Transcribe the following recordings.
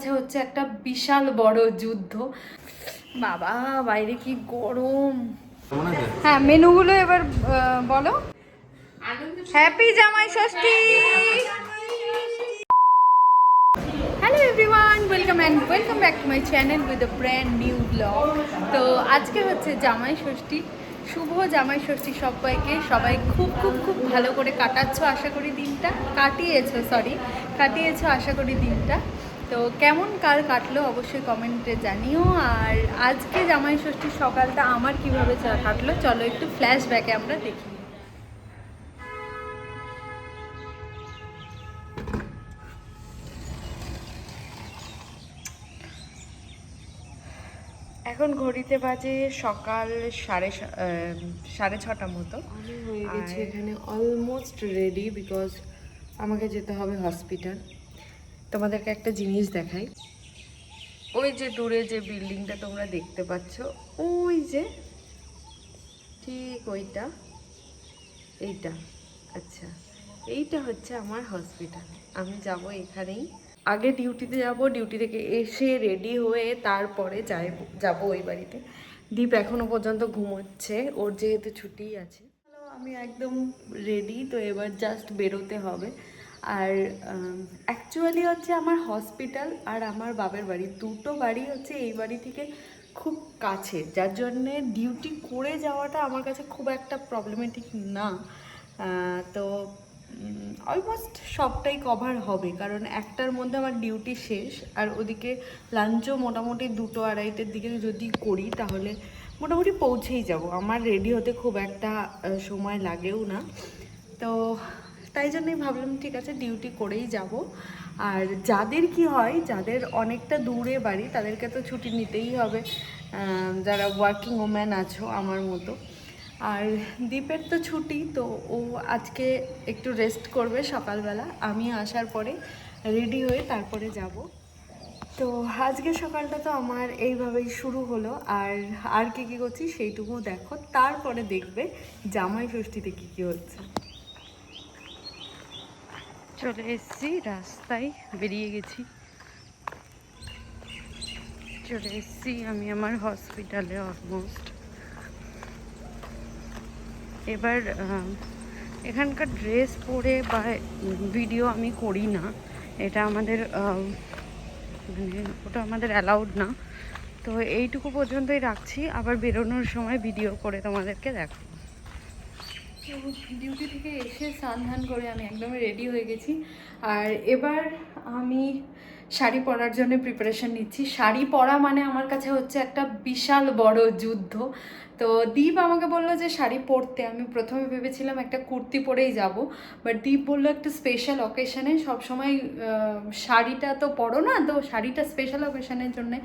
কাছে হচ্ছে একটা বিশাল বড় যুদ্ধ। বাবা বাইরে কি গরম। হ্যাঁ মেনুগুলো এবার বলো। Happy Jamai Shashthi. Hello everyone welcome and welcome back to my channel with a brand new blog তো আজকে হচ্ছে জামাই ষষ্ঠী। শুভ জামাই ষষ্ঠী সবাইকে। সবাই খুব খুব খুব ভালো করে কাটাচ্ছ আশা করি দিনটা। কাটিয়েছো সরি কাটিয়েছো আশা করি দিনটা। তো কেমন কাল কাটলো অবশ্যই কমেন্টে জানিও। আর আজকে জামাই ষষ্ঠীর সকালটা আমার কীভাবে কাটলো, চলো একটু ফ্ল্যাশব্যাকে আমরা দেখি। এখন ঘড়িতে বাজে সকাল সাড়ে সাড়ে ছটা মতো। হয়ে গেছি এখানে অলমোস্ট রেডি বিকজ আমাকে যেতে হবে হসপিটাল তোমাদেরকে একটা জিনিস দেখাই। ওই যে দূরে যে বিল্ডিংটা তোমরা দেখতে পাচ্ছ ওই যে ঠিক ওইটা এইটা আচ্ছা এইটা হচ্ছে আমার হসপিটাল আমি যাব এখানেই। আগে ডিউটিতে যাব ডিউটি থেকে এসে রেডি হয়ে তারপরে যাই যাব ওই বাড়িতে। দীপ এখনও পর্যন্ত ঘুমোচ্ছে ওর যেহেতু ছুটি আছে। আমি একদম রেডি তো এবার জাস্ট বেরোতে হবে। আর অ্যাকচুয়ালি হচ্ছে আমার হসপিটাল আর আমার বাবার বাড়ি। দুটো বাড়ি হচ্ছে এই বাড়ি থেকে খুব কাছে, যার জন্যে ডিউটি করে যাওয়াটা আমার কাছে খুব একটা প্রবলেমেটিক না। তো অলমোস্ট সবটাই কভার হবে, কারণ একটার মধ্যে আমার ডিউটি শেষ। আর ওদিকে লাঞ্চও মোটামুটি দুটো আড়াইটের দিকে যদি করি, তাহলে মোটামুটি পৌঁছেই যাব। আমার রেডি হতে খুব একটা সময় লাগেও না। তো তাই জন্যই ভাবলাম, ঠিক আছে ডিউটি করেই যাব। আর যাদের কি হয়, যাদের অনেকটা দূরে বাড়ি, তাদেরকে তো ছুটি নিতেই হবে। যারা ওয়ার্কিং ওম্যান আছো আমার মতো। আর দীপের তো ছুটি, তো ও আজকে একটু রেস্ট করবে সকালবেলা। আমি আসার পরে রেডি হয়ে তারপরে যাব। তো আজকে সকালটা তো আমার এইভাবেই শুরু হলো। আর আর কী কী করছি সেইটুকু দেখো। তারপরে দেখবে জামাই ষষ্ঠীতে কী কী হচ্ছে। চলে এসেছি, রাস্তায় বেরিয়ে গেছি। চলে এসেছি আমি আমার হসপিটালে অলমোস্ট এবার এখানকার ড্রেস পরে বা ভিডিও আমি করি না। এটা আমাদের মানে ওটা আমাদের অ্যালাউড না। তো এইটুকু পর্যন্তই রাখছি। আবার বেরোনোর সময় ভিডিও করে তোমাদেরকে দেখো ডিউটি থেকে এসে স্নান ধান করে আমি একদমই রেডি হয়ে গেছি। আর এবার আমি শাড়ি পরার জন্য প্রিপারেশন নিচ্ছি। শাড়ি পরা মানে আমার কাছে হচ্ছে একটা বিশাল বড় যুদ্ধ। তো দীপ আমাকে বলল যে শাড়ি পরতে। আমি প্রথমে ভেবেছিলাম একটা কুর্তি পরেই যাব। বাট দীপ বলল একটা স্পেশাল অকেশনে সবসময় শাড়িটা তো পরো না, তো শাড়িটা স্পেশাল অকেশনের জন্যে।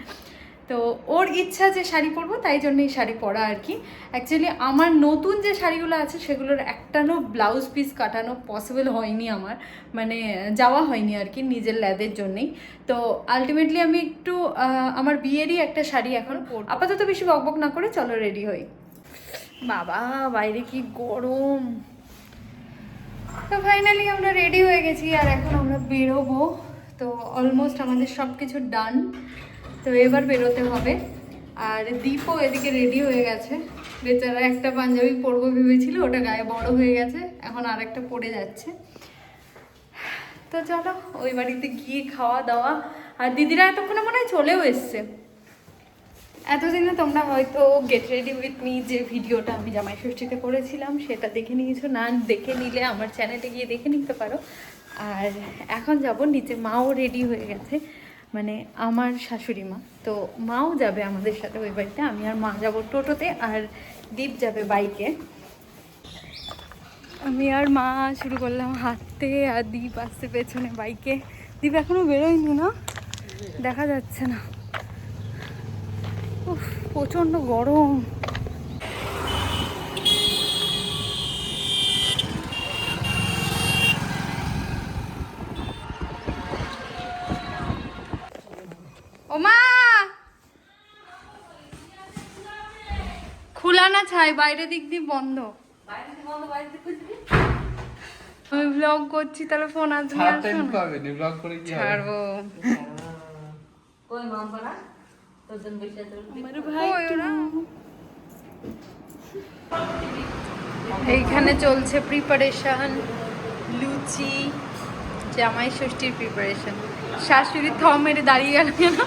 তো ওর ইচ্ছা যে শাড়ি পরবো তাই জন্যই শাড়ি পরা আর কি। অ্যাকচুয়ালি আমার নতুন যে শাড়িগুলো আছে সেগুলোর একটানো ব্লাউজ পিস কাটানো পসিবল হয়নি আমার। মানে যাওয়া হয়নি আর কি নিজের ল্যাদের জন্যেই। তো আলটিমেটলি আমি একটু আমার বিয়েরই একটা শাড়ি এখন। আপাতত বেশি বকবক না করে চলো রেডি হই। বাবা বাইরে কি গরম। তো ফাইনালি আমরা রেডি হয়ে গেছি আর এখন আমরা বেরোবো। তো অলমোস্ট আমাদের সব কিছু ডান তো এবার বেরোতে হবে। আর দীপও এদিকে রেডি হয়ে গেছে। বেচারা একটা পাঞ্জাবি পরবো ভেবেছিল, ওটা গায়ে বড় হয়ে গেছে, এখন আর একটা পরে যাচ্ছে। তো চলো, ওই বাড়িতে গিয়ে খাওয়া দাওয়া। আর দিদিরা এতক্ষণে মনে হয় চলেও এসছে। এতদিনে তোমরা হয়তো গেট রেডি উইথ মি যে ভিডিওটা আমি জামাই ষষ্ঠীতে করেছিলাম, সেটা দেখে নিয়েছো। না, দেখে নিলে আমার চ্যানেলে গিয়ে দেখে নিতে পারো। আর এখন যাব, নিচে মাও রেডি হয়ে গেছে। মানে আমার শাশুড়ি মা। তো মাও যাবে আমাদের সাথে ওই বাড়িতে, আমি আর মা যাব টোটোতে আর দীপ যাবে বাইকে। আমি আর মা শুরু করলাম হাঁটতে আর দীপ আসছে পেছনে বাইকে। দীপ এখনও বেরোয়নি না? দেখা যাচ্ছে না। উফ, প্রচণ্ড গরম ও মা না বাইরে দিক দিয়ে বন্ধ। আমি ব্লগ করছি তাহলে ফোন আসবে ছাড়বো। এইখানে চলছে প্রিপারেশন লুচি জামাই ষষ্ঠীর প্রিপারেশন শাশুড়ি থম মেরে দাঁড়িয়ে গেল। কেন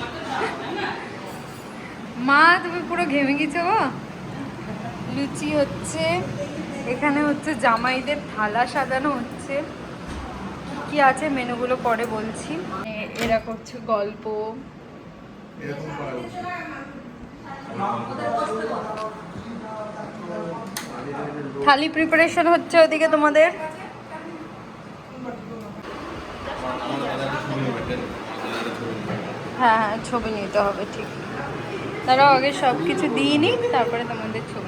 মা তুমি পুরো ঘেমে গেছো গো? লুচি হচ্ছে, এখানে হচ্ছে জামাইদের থালা সাজানো হচ্ছে। কি আছে মেনুগুলো পরে বলছি। এ- এরা করছে গল্প। থালি প্রিপারেশন হচ্ছে ওদিকে তোমাদের? হ্যাঁ হ্যাঁ ছবি নিতে হবে, ঠিক। তারা আগে সব কিছু দিয়ে নিই তারপরে তোমাদের ছবি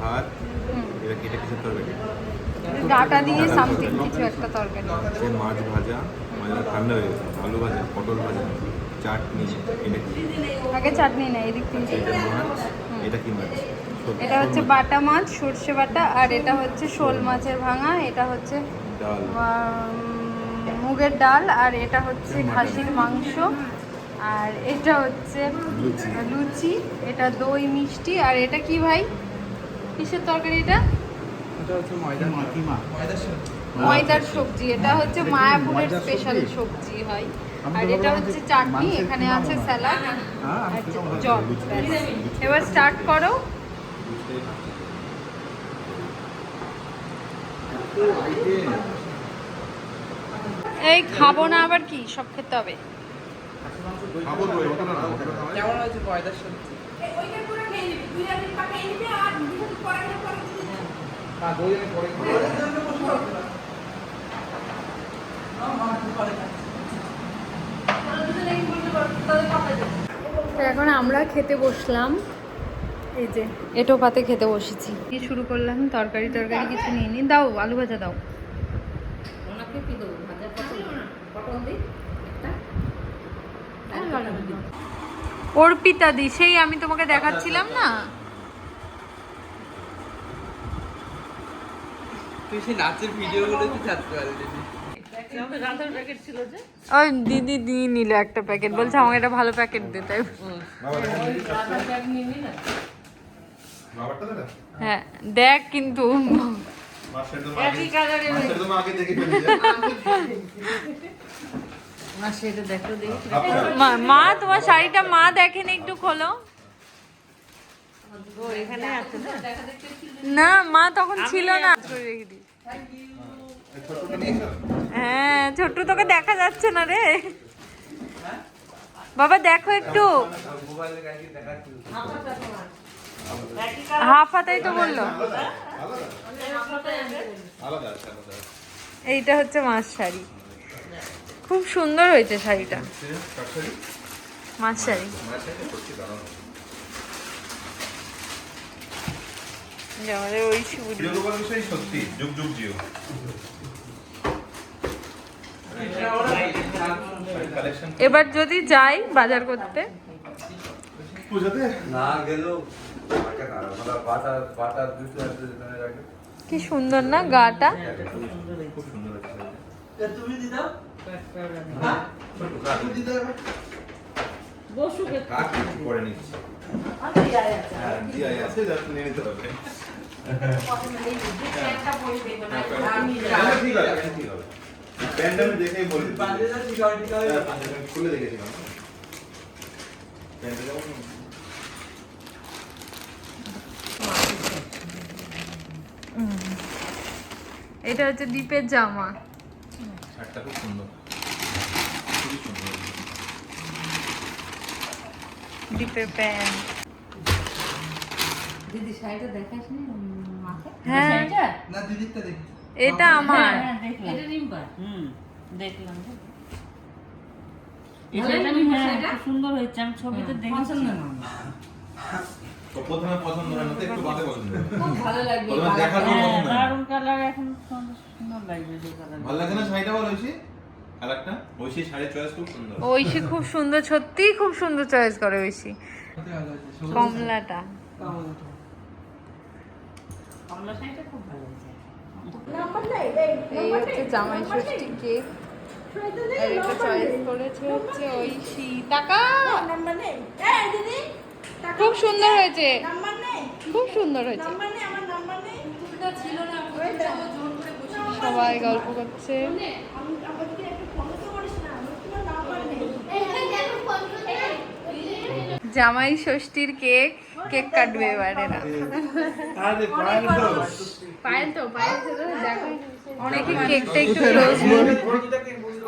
ভাত এটা এটা কিসের তরকারি? ডাটা দিয়ে সামথিং কিছু একটা তরকারি। সে মাছ ভাজা মাছ ঠান্ডা হয়ে গেছে আলু ভাজা পটল ভাজা চাটনি এটা কি? আগে চাটনি না এদিক থেকে এটা মাছ এটা কি মাছ? এটা হচ্ছে বাটা মাছ সর্ষে বাটা আর এটা হচ্ছে শোল মাছের ভাঙা এটা হচ্ছে মুগের ডাল আর এটা হচ্ছে খাসির মাংস আর এটা হচ্ছে লুচি। লুচি এটা দই মিষ্টি আর এটা কি ভাই? কিসের তরকারি এটা? এটা হচ্ছে ময়দা কিমা ময়দার সবজি। এটা হচ্ছে মায়াপুরের স্পেশাল সবজি। হয়। আর এটা হচ্ছে চাটনি এখানে আছে স্যালাড। হ্যাঁ আর জল এবার স্টার্ট করো। এই খাব না আবার কি? সব খেতে হবে। কেমন হয়েছে ময়দার সবজি? হ্যাঁ এখন আমরা খেতে বসলাম। এই যে এটো পাতে খেতে বসেছি। কি শুরু করলাম তরকারি তরকারি কিছু নিয়ে নি। দাও আলু ভাজা দাও। ওনাকে কি দেবো ভাজা পটল পটল দিই একটা। অর্পিতা দি সেই আমি তোমাকে দেখাচ্ছিলাম না? তুই সেই নাচের ভিডিওগুলো কি ছাড়তে পারবি রাধার প্যাকেট ছিল যে? ওই দিদি দিয়ে নিল একটা প্যাকেট বলছে আমাকে একটা ভালো প্যাকেট দে তাই। হ্যাঁ দেখ কিন্তু। মা- মা তোমার শাড়িটা মা দেখেনি একটু খোলো। না? না মা তখন ছিল না। রেখে হ্যাঁ ছোট্ট তোকে দেখা যাচ্ছে না রে। বাবা, দেখো একটু। মোবাইলে কালকে দেখাচ্ছিল হাফ হাতাই তো বলল। এইটা হচ্ছে মাছ শাড়ি। খুব সুন্দর হয়েছে শাড়িটা। মাছ শাড়ি। আমাদের ওই সত্যি, যুগ যুগ, জিও। এবার যদি যাই বাজার করতে? কি সুন্দর না গাটা? হ্যাঁ? হ্যাঁ, ঠিক আছে ঠিক আছে। প্যান্ট আমি দেখেই বলে হ্যাঁ, খুলে দেখেছিলাম। প্যান্টটা এটা হচ্ছে দীপের জামা। শার্টটা খুব সুন্দর। দীপের প্যান্ট। দিদি শাড়িটা দেখাস নি? মাকে হ্যাঁ। না দিদিরটা দেখি এটা আমার। হ্যাঁ, হ্যাঁ, দেখলাম। এটা রিম্পা হুম দেখলাম হ্যাঁ সুন্দর হয়েছে। আমি ছবিতে দেখেছি। তো প্রথমে পছন্দ হয় না একটু বাদে পছন্দ খুব ভালো লাগবে দেখার পর হ্যাঁ, পছন্দ হয় না। দারুণ কালার এখন সুন্দর লাগবে যে কালার ভালো লাগে না শাড়িটা বল ঐশী? কালারটা? ঐশী শাড়ির চয়েস খুব সুন্দর। ঐশী খুব সুন্দর সত্যিই খুব সুন্দর চয়েস করে ঐশী। কমলাটা। কমলা শাড়িটা খুব ভালো হয়েছে। এই হচ্ছে জামাই ষষ্ঠী কেক আর এটা চয়েস করেছে হচ্ছে ঐশী টাকা খুব সুন্দর হয়েছে। খুব সুন্দর হয়েছে। সবাই গল্প করছে। জামাই ষষ্ঠীর কেক কেক কাটবে এবারে না। পায়েল তো। পায়েল তো দেখো। অনেকে কেকটা একটু ক্লোজ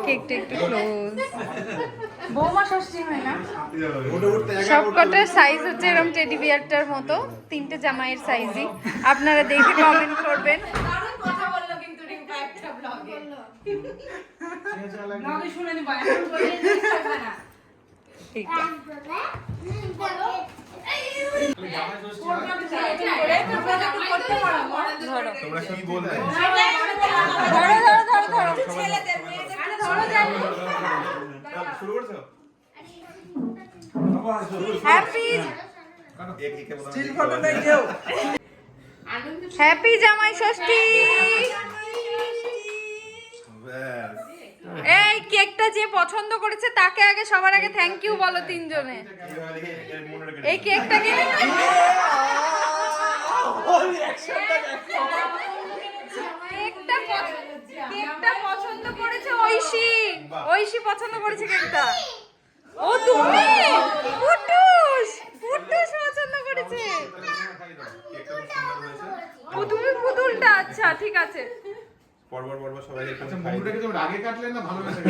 কেকটা একটু ক্লোজ বৌমা ষষ্ঠী হয় না? সবকটার সাইজ হচ্ছে এরকম টেডি বিয়ারটার মতো তিনটে জামাইয়ের সাইজই আপনারা দেখে কমেন্ট করবেন। ধরো তোমরা হ্যাপি জামাই ষষ্ঠী। ব্যাস। এই কেকটা যে পছন্দ করেছে, তাকে আগে সবার আগে থ্যাংক ইউ বলো তিনজনে। এই কেকটা কি পছন্দ করেছে ঐশী। ঐশী পছন্দ করেছে কেকটা। ও, তুমি? পুতুলটা আচ্ছা ঠিক আছে। পরপর পরপর সবাই একটু আচ্ছা খাই মুখটাকে তুমি আগে কাটলে না ভালো লেগে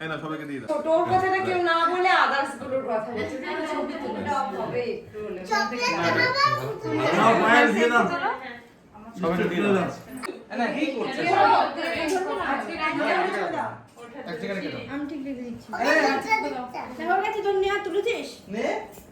এই না সবাইকে দিয়ে দাও তোর কথাটা কেউ না বলে আদার্সগুলোর কথা বলছে ছবি হবে একটু হলে। সবাইকে দিয়ে দাও না এই করছে এক জায়গায় দাও নে হ্যাঁ তুমি কেটে নাও কেটে নাও আস্তে না বাবা এখন কেক নিয়ে যাচ্ছি সবার জন্য ভিতরে আয় যেখানে তোমার ইয়ে আছে না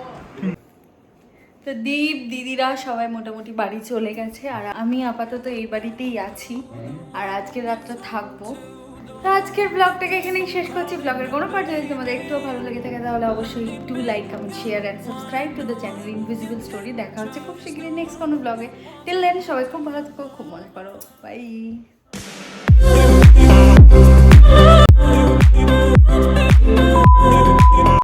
তো দীপ, দিদিরা সবাই মোটামুটি বাড়ি চলে গেছে আর আমি আপাতত এই বাড়িতেই আছি। আর আজকের রাতটা থাকব। তো আজকের ব্লগটাকে এখানেই শেষ করছি। ব্লগের কোনো পার্ট যদি তোমাদের একটুও ভালো লেগে থাকে, তাহলে অবশ্যই একটু like comment share and subscribe to the channel invisible story দেখা হচ্ছে খুব শীঘ্রই নেক্সট কোনো ব্লগে টিল দেন সবাই খুব ভালো থাকো, খুব মনে করো। বাই